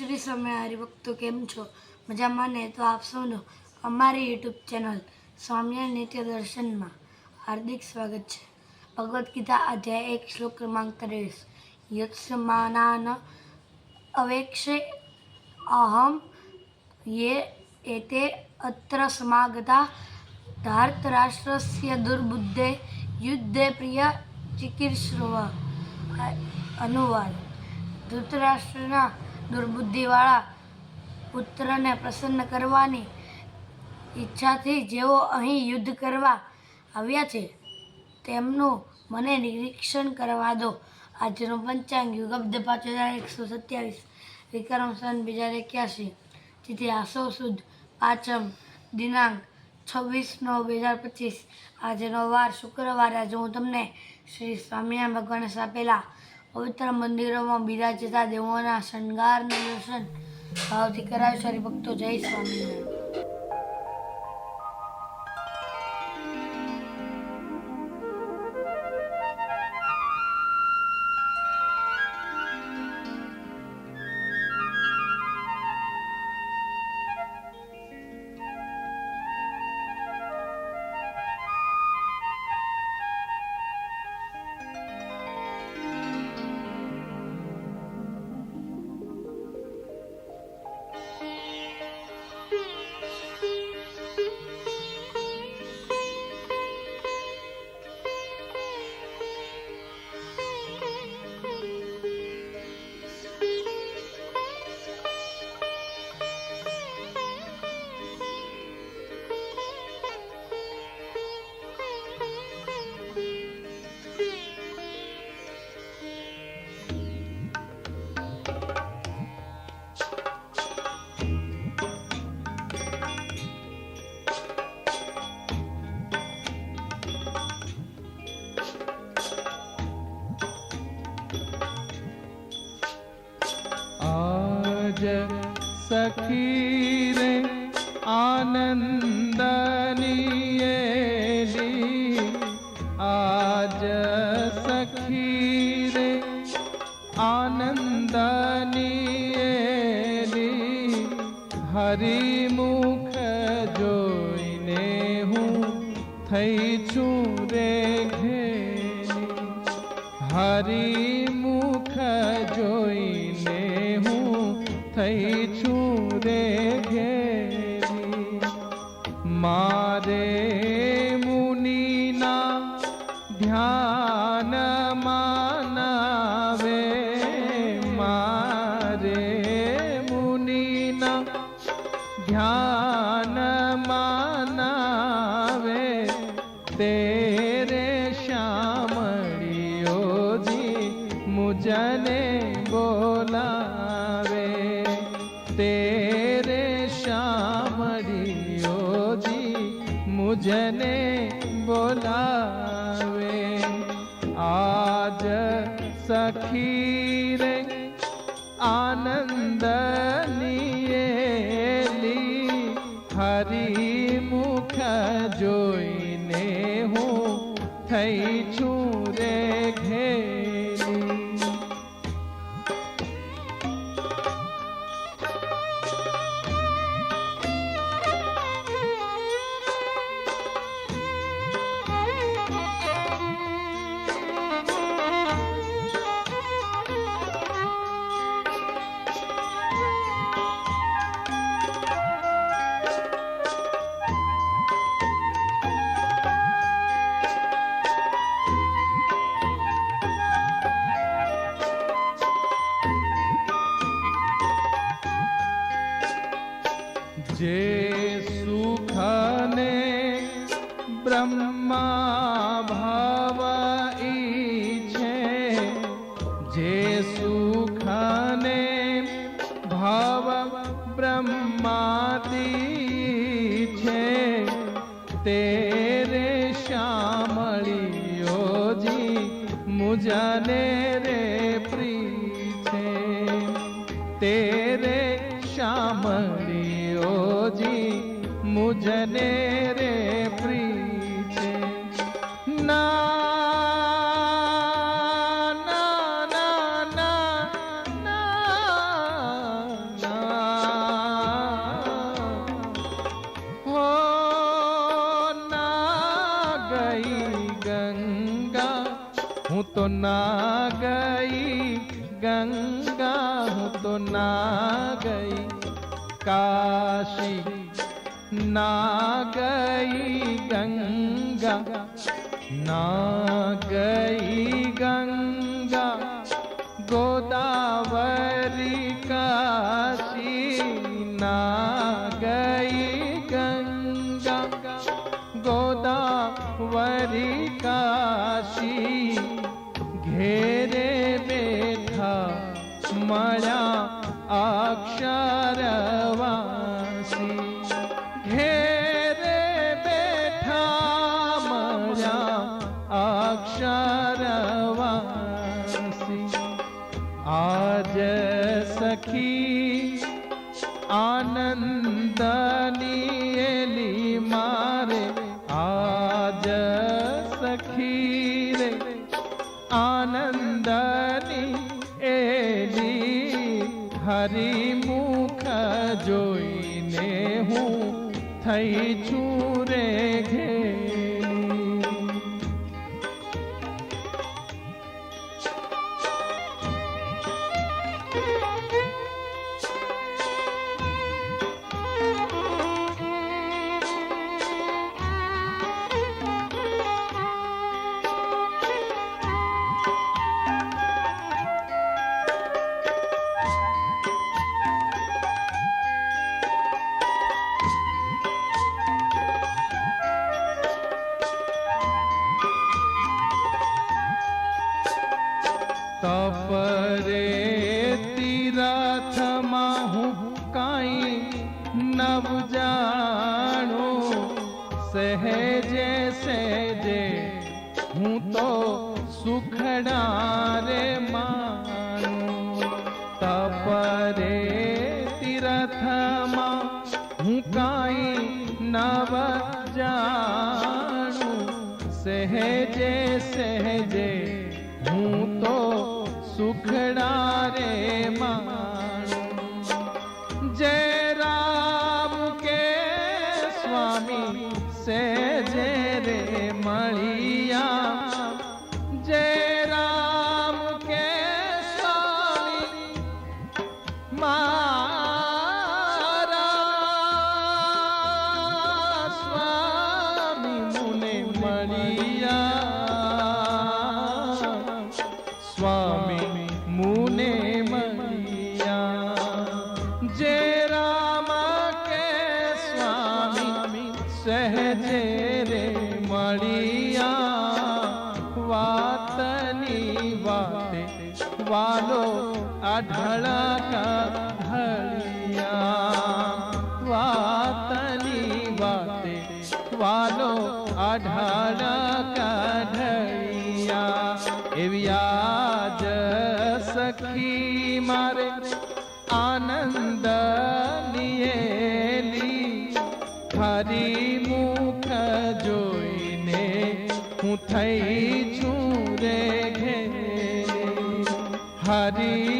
શ્રી સમય હરિભક્તો કેમ છો? મજામાં ને? તો આપ સૌનું અમારી યુટ્યુબ ચેનલ સ્વામિનારાયણ નિત્ય દર્શનમાં હાર્દિક સ્વાગત છે. ભગવદ્ ગીતા અધ્યાય એક શ્લોક ક્રમાંક ત્રેવીસ. યત્સમાનાન અવેક્ષે અહમ યે એતે અત્ર સમાગતા ધાર્તરાષ્ટ્રસ્ય દુર્બુદ્ધે યુદ્ધે પ્રિય ચિકિત્સવ અનુવાદ. ધૃતરાષ્ટ્રના દુર્બુદ્ધિવાળા પુત્રને પ્રસન્ન કરવાની ઈચ્છાથી જેઓ અહીં યુદ્ધ કરવા આવ્યા છે, તેમનું મને નિરીક્ષણ કરવા દો. આજનો પંચાંગ યુગબ્દ પાંચ હજાર એકસો સત્યાવીસ. વિક્રમ સન બે હજાર એક્યાસી. તેથી આસો સુદ. પાંચમ દિનાંક છવ્વીસ નવ બે હજાર પચીસ. આજનો વાર શુક્રવાર. આજે હું તમને શ્રી સ્વામિનારાયણ ભગવાને સ્થાપેલા પવિત્ર મંદિરોમાં બિરાજતા દેવોના શણગારનું દર્શન ભાવથી કરાવીશ હરિભક્તો. જય સ્વામિનારાયણ. आनंद 你看 सखीरे सखीर आनन्देली हरिमुख जोने हो તેરે શ્યામળિયોજી મુજને રે પ્રી છે તેરે શ્યામળિયોજી મુજને ના ગઈ, ગંગા હું તો ના ગઈ, કાશી ના ગઈ, ગંગા ના ગઈ, ગંગા ગોદાવરી, કાશી ના ગઈ, ગંગા ગોદાવરી, કાશી ઘેરે બેઠા મળ્યા અક્ષરવાસી થઈ છું રે ઘેલી સુખડા રે માણું અઢળકા ઢળિયા વાતની વાતે વાલો અઢળકા ઢળિયા એવી આજ સખી મારે આનંદ નિયેલી હરી મુખ જોઈને હું થઈ છું રે ઘેરી હરી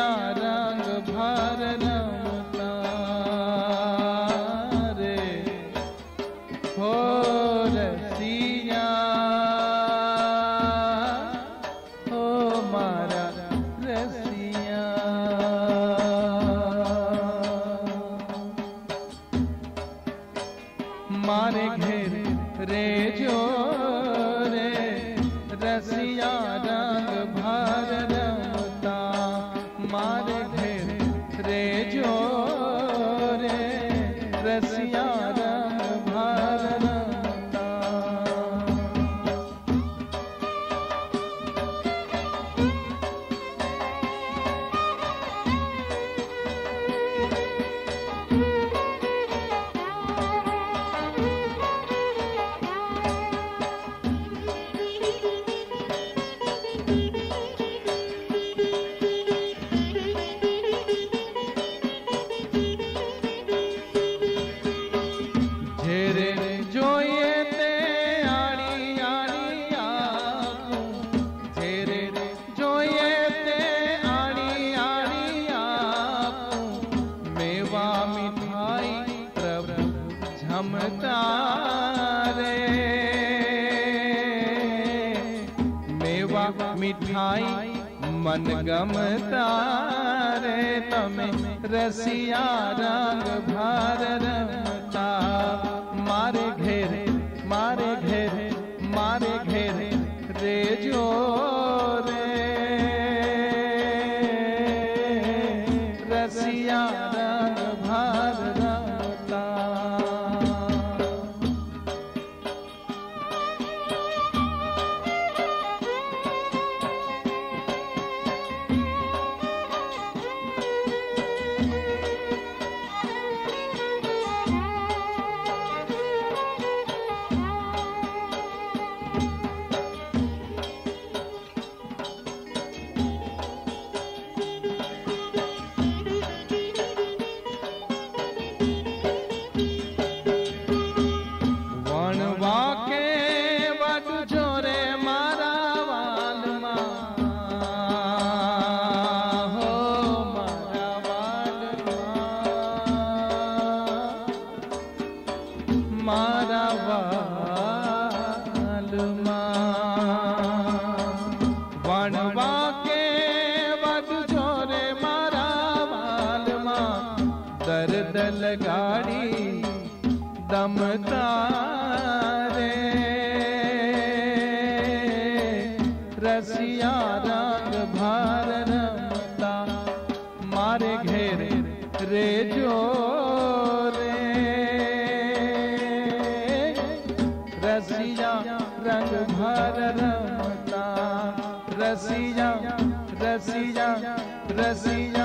माया रंग भर नमता रसिया મન ગમતા રે તમે રસિયા રાગ ભાર રમ Brasil.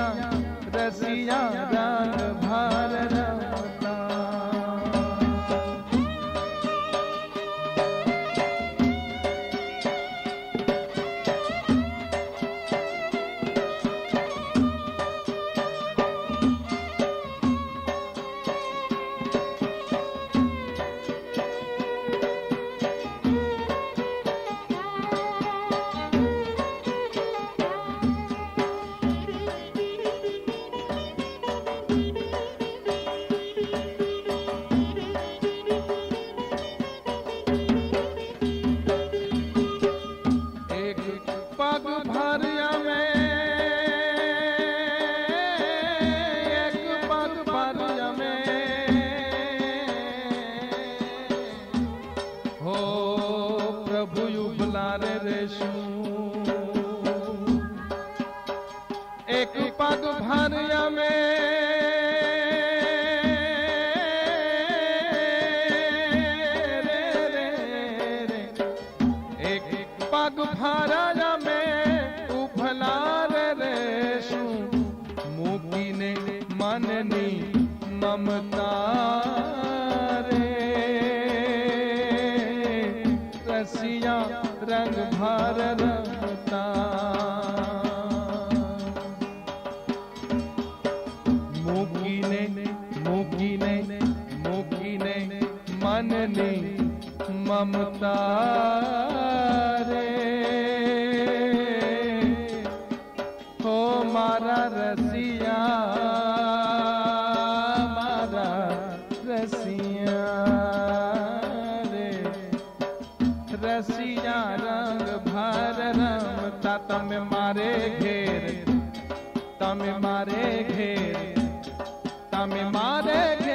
રંગિયા રંગ ભાર રમતા તમે મારે ઘેર. તમે મારે ઘેર. તમે મારે ઘેર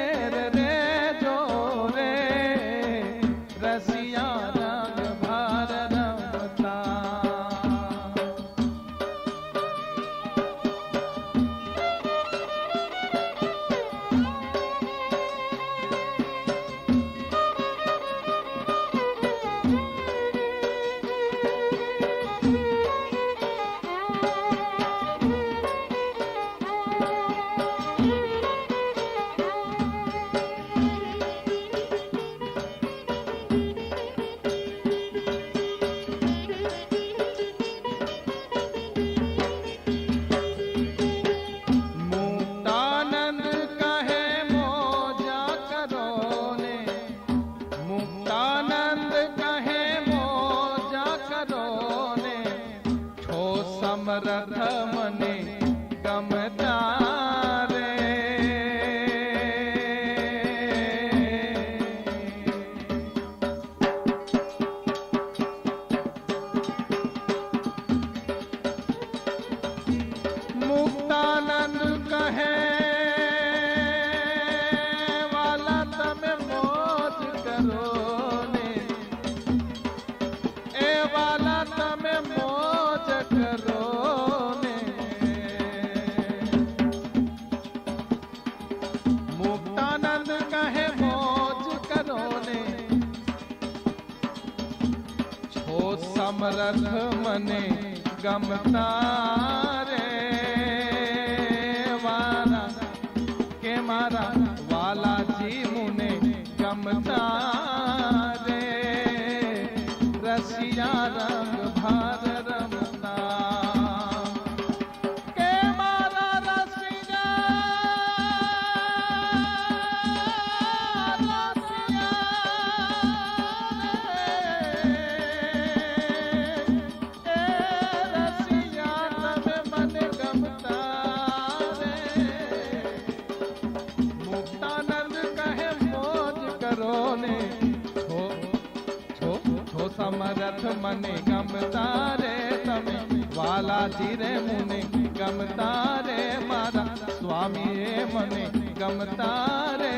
સમરથ મને ગમતા વાલાજી રે મુને, ગમતા રે મારા સ્વામી રે મને, ગમતા રે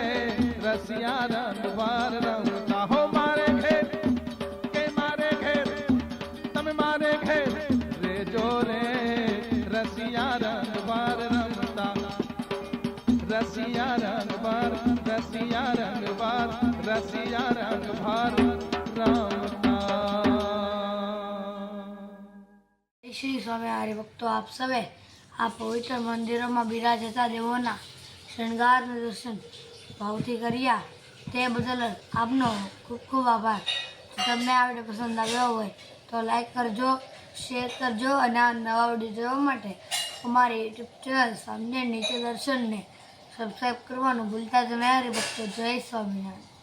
રસિયા રંગવાર રંગતા. હો મારે ઘેર, કે મારે ઘેર, તમે મારે ઘેર, રેજો રે રસિયા રંગવાર રમતા રસિયા રંગવાર રસિયા રંગવાર, રસિયા રંગભાર રમતા શ્રી સ્વામી હરિભક્તો આપ સવે આ પવિત્ર મંદિરોમાં બિરાજતા દેવોના શણગારનું દર્શન ભાવથી કર્યા. તે બદલ આપનો ખૂબ ખૂબ આભાર. તમને આ વીડિયો પસંદ આવ્યો હોય તો લાઈક કરજો, શેર કરજો અને આ નવા વીડિયો જોવા માટે અમારી યુટ્યુબ ચેનલ સામને નીચે દર્શનને સબસ્ક્રાઈબ કરવાનું ભૂલતા જ નહીં. હરિભક્તો જય સ્વામિનારાયણ.